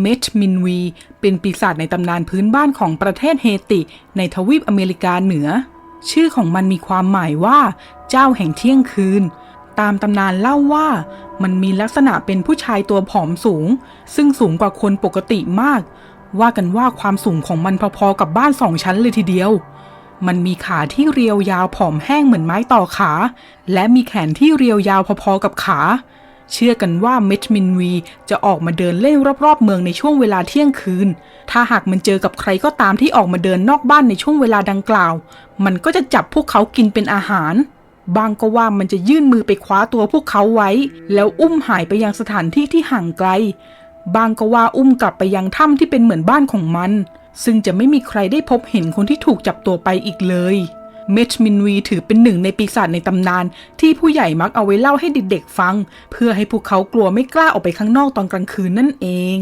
เมทมินวี เป็นปีศาจในตำนานพื้นบ้านของประเทศเฮติ ในทวีปอเมริกาเหนือ ชื่อของมันมีความหมายว่า เจ้าแห่งเที่ยงคืน ตามตำนานเล่าว่า มันมีลักษณะเป็นผู้ชายตัวผอมสูง ซึ่งสูงกว่าคนปกติมาก ว่ากันว่าความสูงของมันพอๆกับบ้านสองชั้นเลยทีเดียว มันมีขาที่เรียวยาวผอมแห้งเหมือนไม้ต่อขา และมีแขนที่เรียวยาวพอๆกับขา เชื่อกันว่าเมทมินวีจะออกมาเดินเล่นรอบๆ เมืองในช่วงเวลาเที่ยงคืน ถ้าหากมันเจอกับใครก็ตามที่ออกมาเดินนอกบ้านในช่วงเวลาดังกล่าว มันก็จะจับพวกเขากินเป็นอาหาร บางก็ว่ามันจะยื่นมือไปคว้าตัวพวกเขาไว้ แล้วอุ้มหายไปยังสถานที่ที่ห่างไกล บางก็ว่าอุ้มกลับไปยังถ้ำที่เป็นเหมือนบ้านของมัน ซึ่งจะไม่มีใครได้พบเห็นคนที่ถูกจับตัวไปอีกเลย เมทมินวีถือเป็นหนึ่งในปีศาจในตำนาน ที่ผู้ใหญ่มักเอาไว้เล่าให้เด็กๆฟัง เพื่อให้พวกเขากลัวไม่กล้าออกไปข้างนอกตอนกลางคืนนั่นเอง